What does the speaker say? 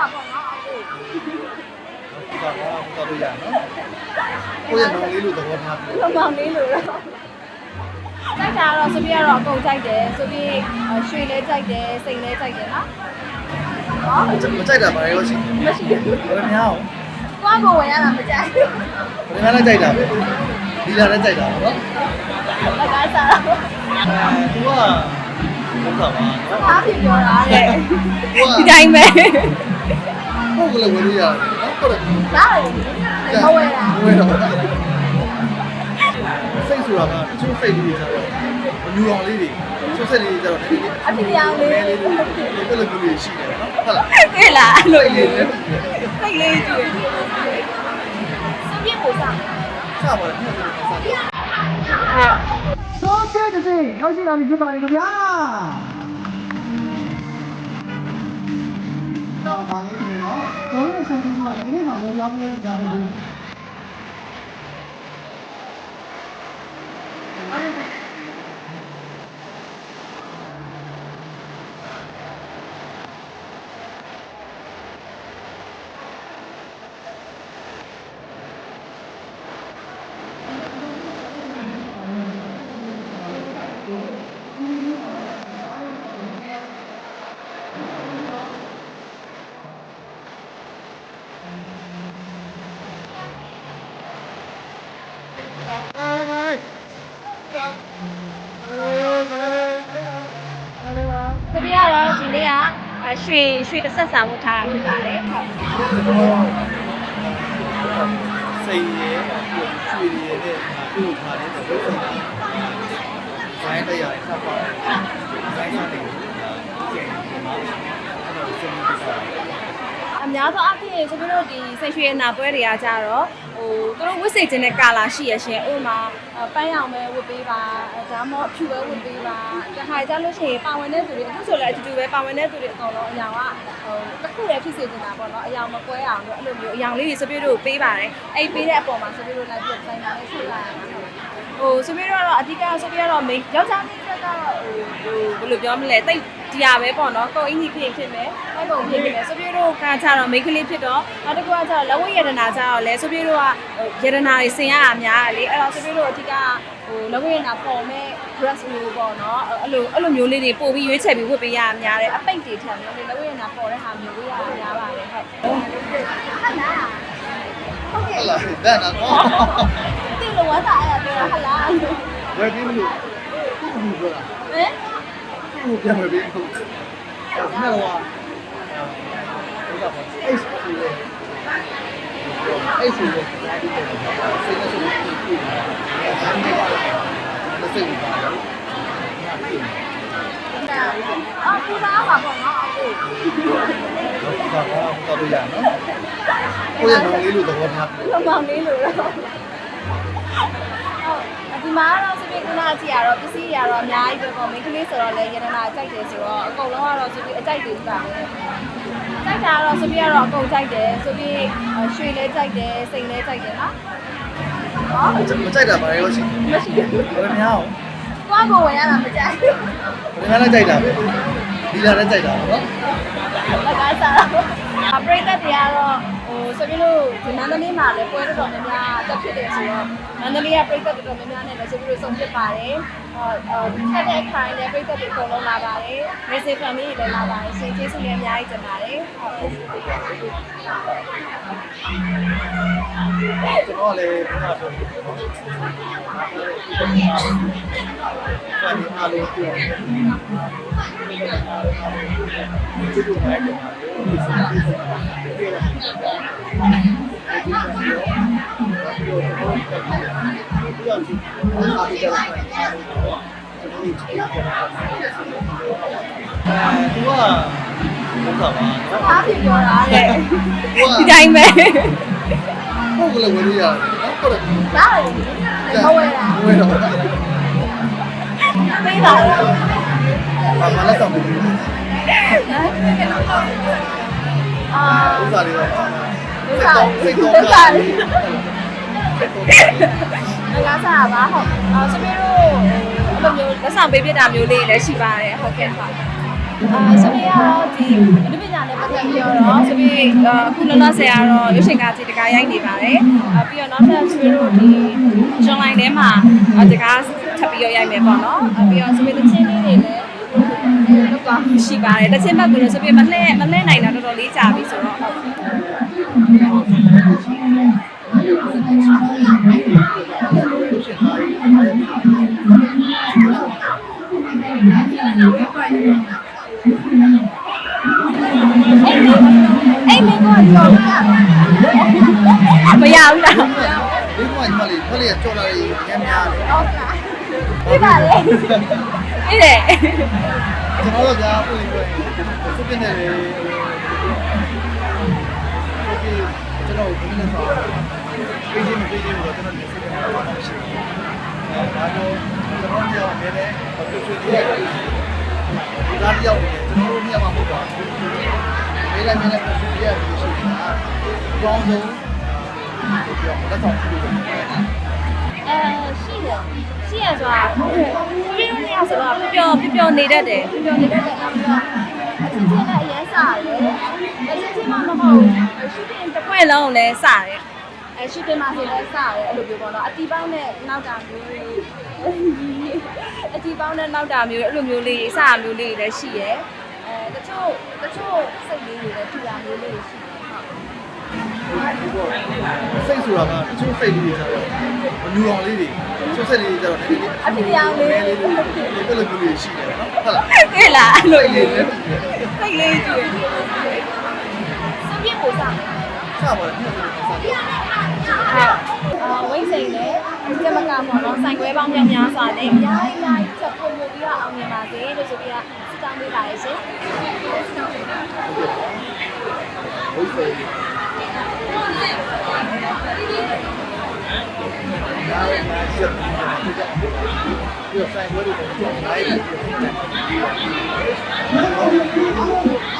ပါပေါ့နော်အခုဟုတ်ပါဘူးဟုတ်တော့ရနော်ကိုယ့်ရဲ့မောင်လေးလို့သဘောထားပြီးလောမောင်လေးလို့တော့တိုက်တာတော့ဆိုပြီးကတော့အကုန်ကြိုက်တယ်ဆိုပြီးရွှေလဲကြိုက်တယ်စိန်လဲကြိုက်တယ်နော်ဟောမကြိုက်တာပါရောရှိတယ်မရှိဘူးဘယ်များအောင်ကိုကကိုဝင်ရတာမကြိုက်ဘူးဘယ်များလဲကြိုက်တာပဲဒီလာလည်းကြိုက်တာပေါ့နော်လကားစားတော့အဲသူကဟုတ်ပါပါနော်အားဖြင့်ပြောတာတဲ့သူကဒီတိုင်းပဲ ဟုတ်ကလေးဝင်လို့ရတယ်နော်ဟုတ်တယ်ရတယ်မဝယ်တာဝယ်တော့စိတ်ဆိုတာကတချို့စိတ်လေးတွေကျတော့မလူအောင်လေးတွေချို့စိတ်လေးတွေကျတော့ဒီအပြပြောင်းလေးလေးလေးတွေဘယ်လိုမျိုးလေးရှိတယ်နော်ဟုတ်လားဟဲ့လားအဲ့လိုစိတ်လေးနဲ့စိတ်လေးကြည့်စပြည့်ပို့စားစပါတယ်ဒီလိုမျိုးစတယ်တော့တဲ့တဲ့ရောက်ရှိလာပြီဖြစ်ပါလေခင်ဗျာ တော့ပါလေနော်တော့လည်းဆက်ပြီးတော့ဒီနေ့မှလည်းရောက်နေ ကြတယ်တပြည့်ကတော့ဒီနေ့ကရွှေရွှေတစ်ဆက်စာမှုထားဖြစ်ပါတယ်ဟုတ်စိတ်ရယ်ရွှေရယ်နဲ့ပြုတ်ထားတဲ့ဘုရားဇိုင်းတရားဆက်ပါဇိုင်းရတယ်ကျေဒီမှာအဲ့တော့စနေပြတာအများသောအားဖြင့်ကျွန်တော်တို့ဒီစိတ်ရွှေနာပွဲတွေကကြတော့ ဟိုသူတို့ဝစ်စေခြင်းတဲ့ကာလာရှိရရှင်ဥပမာပန်းရောင်ပဲဝတ်ပေးပါဒါမှမဟုတ်ဖြူပဲဝတ်ပေးပါတခါကြလို့ရှိရင်ပါဝင်တဲ့သူတွေအခုဆိုလည်းအတူတူပဲပါဝင်တဲ့သူတွေအကုန်လုံးအရောင်ကဟိုတစ်ခုတည်းဖြစ်စေချင်တာပေါ့နော်အရောင်မကွဲအောင်လို့အဲ့လိုမျိုးအရောင်လေးတွေစပြည့်တို့ပေးပါတယ်အဲ့ပေးတဲ့အပေါ်မှာစပြည့်တို့လိုက်ပြီးဆိုင်တာလေးဆက်လာရမှာဟုတ်ဟိုဆိုပြီးတော့အဓိကဆိုပြီးတော့မိယောက်ျားလေးတ က်တော့ဟိုဟိုဘယ်လိုပြောမလဲတိတ်တရားပဲပေါ့နော်ကိုအင်းကြီးဖြစ်ဖြစ်မယ်အဲ့ပုံဖြစ်ဖြစ်မယ်ဆိုပြီးတော့ကကြတော့မိန်းကလေးဖြစ်တော့နောက်တစ်ခုကကျတော့လက်ဝဲရတနာကြတော့လဲဆိုပြီးတော့ကရတနာတွေဆင်ရတာများတယ်လေအဲ့တော့ဆိုပြီးတော့အဓိကဟိုလက်ဝဲရတနာပေါ်မဲ့ dress မျိုးပေါ့နော်အဲ့လိုအဲ့လိုမျိုးလေးတွေပို့ပြီးရွေးချယ်ပြီးဝတ်ပေးရတာများတယ်အပိတ်တွေထံမျိုးလေးလက်ဝဲရတနာပေါ်တဲ့ဟာမျိုးဝေးရတာများပါတယ်ဟုတ်ဟုတ်လားဟုတ်ကဲ့ဟုတ်လားဒါနာတော့ဒီလိုဝတ်တာအဲ့ဒါဟုတ်လားဟမ်ဝယ်ပြီးမလို့ ဘူးပြောတာဘူးပြန်ဝယ်ပြီးဟုတ်အဲ့တော့ဟုတ်ကဲ့ပါအဲ့ဆိုလေအဲ့ဆိုလေဒါဒီတော့စိတ်နဲ့ဆိုပြီးပြီဒါမှမဟုတ်စိတ်ပါတော့အော်ပူစားပါပေါ့နော်အခုဟုတ်ပါဘူးဟုတ်တော့ရနော်ကိုယ့်ရဲ့မောင်လေးလို့သဘောထားပြီးလောမောင်လေးလို့တော့ဟုတ် ဒီမှာတော့စပစ်ကုနာကြည့်ရတော့ပစ္စည်းတွေကတော့အများကြီးပဲပေါ့မိန်းကလေးဆိုတော့လည်းရတနာကြိုက်တယ်ဆိုတော့အကုန်လုံးကတော့စပစ်အကြိုက်တွေပါပဲကြိုက်တာကတော့စပစ်ကတော့အကုန်ကြိုက်တယ်စပစ်ရွှေလဲကြိုက်တယ်စိန်လဲကြိုက်တယ်နော်ဟောမကြိုက်တာပါရောရှိတယ်မရှိဘူးဘယ်များအောင်ကိုကကိုဝင်ရတာမကြိုက်ဘူးဘယ်များလဲကြိုက်တာပဲဒီလာလည်းကြိုက်တာပေါ့နော်လကားစားတော့အပရိသတ်တွေကတော့ ဟိုဆိုပြီးလို့ဒီမန္တလေးမှာလည်းပွဲတော်တော်များများတက်ဖြစ်တယ်ဆိုတော့မန္တလေးကပရိသတ်တော်တော်များများနဲ့လည်းဆိုပြီးလို့ဆုံးဖြစ်ပါတယ်ဟောဒီခက်တဲ့ခိုင်တဲ့ပရိသတ်တွေအကုန်လုံးလာပါတယ်မေဆီဖမ်မီတွေလည်းလာပါတယ်ရှင်ကျေးဇူးလည်းအများကြီးတင်ပါတယ်ဟုတ်ကျွန်တော်လည်းဘုရားပြောတယ်။ဒါဒီအားလုံးပြောတယ်။ဒီလိုပဲပြောတယ်အဲသူကဟုတ်ပါပါနော်အားဖြင့်ပြောတာတဲ့သူကဒီတိုင်းပဲဟုတ်ကလေးဝင်လို့ရတယ်နော်ဟုတ်တယ်ရတယ်မဝယ်တာဝယ်တော့ပေးတာလေဘာမှလည်းဆောင်မပြီးဘူး အာဥစ္စာတွေတော့ဒုက္ခစိတ်ဒုက္ခလေးငါးစားပါဟုတ်အော်စပီရိုအဲ့လိုမျိုးလက်ဆောင်ပေးပြတာမျိုးလေးလည်းရှိပါတယ်ဟုတ်ကဲ့ပါအာဆိုပြီးတော့ဒီဒီပညာနဲ့ပတ်သက်ပြီးတော့ဆိုပြီးအခုလောလောဆယ်ကတော့ရုပ်ရှင်ကားကြီးတကားရိုက်နေပါတယ်အာပြီးတော့နောက်ထပ်ဆိုပြီးတော့ဒီ online ထဲမှာတကားထပ်ပြီးတော့ရိုက်မယ်ပေါ့နော်အာပြီးတော့ဆိုပြီးတချင်းလေးတွေလည်း လောက်ပါရှိပါတယ်တချင်းဘက်ကတော့ဆိုပြီးမလှဲ့မလှဲ့နိုင်တာတော်တော်လေးကြာပြီဆိုတော့ဟုတ်အဲ့မင်းကကြော်မရဘူးလားဒီမှာညီမလေးဖက်လေးကကြော်လာရေးအများများတယ်ဟုတ်ကဲ့ ပြပါလေအေးတယ်ကျွန်တော်တို့ကပုံလေးပဲစုပြနေတယ်ကျွန်တော်ဘယ်လိုလဲဆိုပေးခြင်းမပေးခြင်းကိုကျွန်တော်နေစိတ်ထဲမှာပါရှိတယ်အဲဒါတော့ကျွန်တော်ကြောင့်လည်းလည်းဘာဖြစ်ဖြစ်ရတယ်ဒီသားတယောက်ကျွန်တော်တို့မြန်မာမဟုတ်ပါဘူးမေးလိုက်မေးလိုက်ဖြစ်ဖြစ်ရတယ်ရှိနေတာအကောင်းဆုံးပြောလက်ဆောင်ပြုလို့ အဲရှိတယ်ရှိရဆိုတာပြပြနေရဆိုတော့ပြပြပြပြနေတတ်တယ်ပြပြနေတတ်တယ်နောက်ပြီးတော့အချင်းချင်းနဲ့အရင်စားတယ်အချင်းချင်းမှမဟုတ်ရှူတင်တစ်ခွက်လုံးလည်းစားတယ်အဲရှူတင်မှာဆိုလည်းစားတယ်အဲ့လိုမျိုးပေါ့နော်အတီးပေါင်းနဲ့နောက်တာမျိုးတွေအတီးပေါင်းနဲ့နောက်တာမျိုးအဲ့လိုမျိုးလေးစားမျိုးလေးတွေလည်းရှိရယ်အဲတချို့တချို့စိတ်လေးတွေလည်းထူတာမျိုးလေးရှိတယ်ဟုတ် စိတ်ဆိုတာကတချို့စိတ်လေးတွေကျတော့မလူအောင်လေးတွေတချို့စိတ်လေးတွေကျတော့နည်းနည်းလေးအပြပြောင်းလေးလေးလေးလေးလေးလေးလေးရှိတယ်နော်ဟုတ်လားဟဲ့လားအဲ့လိုလေးလေးလေးလေးစိတ်လေးကြည့်စပြည့်ပို့စားမယ်စပါတော့ဒီလိုမျိုးစပါဟုတ်အာဝိတ်စိန်နဲ့ကြက်မကပေါ့နော်ဆိုင်ခွဲပေါင်းများများစွာနဲ့အများကြီးအများကြီးချက်ပုံမှုပြီးတော့အောင်မြင်ပါစေလို့ဆိုပြီးတော့စတောင်းပေးပါရရှင်ဘုရားနားနားချက်ဒီဆိုင်ဝဲတွေတော့နို င်တ